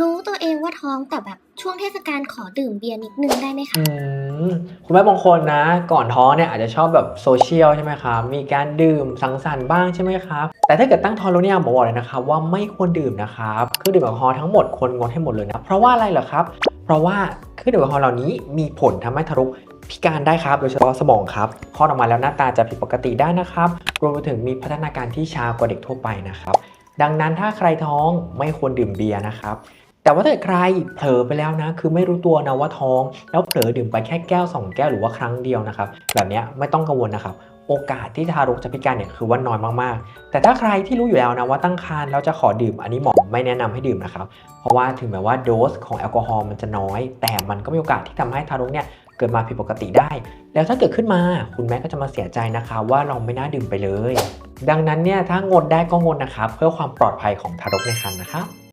รู้ตัวเองว่าท้องแต่แบบช่วงเทศกาลขอดื่มเบียร์นิดนึงได้ไหมคะอืมคุณแม่บางคนนะ ก่อนท้องเนี่ยอาจจะชอบแบบโซเชียลใช่ไหมครับ มีการดื่มสังสรรค์บ้างใช่ไหมครับ แต่ถ้าเกิดตั้งท้องแล้วเนี่ยหมอบอกเลยนะครับว่าไม่ควรดื่มนะครับเครื่องดื่มแอลกอฮอล์ทั้งหมดควรงดให้หมดเลยนะ เพราะว่าอะไรเหรอครับ เพราะว่าเครื่องดื่มแอลกอฮอล์เหล่านี้มีผลทำให้ทารกพิการได้ครับ โดยเฉพาะสมองครับคลอดออกมาแล้วหน้าตาจะผิดปกติได้นะครับรวมไปถึงมีพัฒนาการที่ช้ากว่าเด็กทั่วไปนะครับดังนั้นถ้าใครท้องไม่ควรดื่มเบียร์นะครับ แต่ว่าถ้าใครเผลอไปแล้วนะ คือไม่รู้ตัวนะว่าท้อง แล้วเผลอดื่มไปแค่แก้ว 2 แก้วหรือว่าครั้งเดียวนะครับ แบบนี้ไม่ต้องกังวลนะครับ โอกาสที่ทารกจะพิการเนี่ยคือว่าน้อยมากๆ แต่ถ้าใครที่รู้อยู่แล้วนะว่าตั้งครรภ์แล้วจะขอดื่ม อันนี้หมอไม่แนะนำให้ดื่มนะครับ เพราะว่าถึงแม้ว่าโดสของแอลกอฮอล์มันจะน้อย แต่มันก็มีโอกาสที่ทำให้ทารกเนี่ยเกิดมาผิดปกติได้ แล้วถ้าเกิดขึ้นมาคุณแม่ก็จะมาเสียใจนะคะว่าเราไม่น่าดื่มไปเลย ดังนั้นเนี่ยถ้างดได้ก็งดนะครับเพื่อความปลอดภัยของทารกในครรภ์นะครับ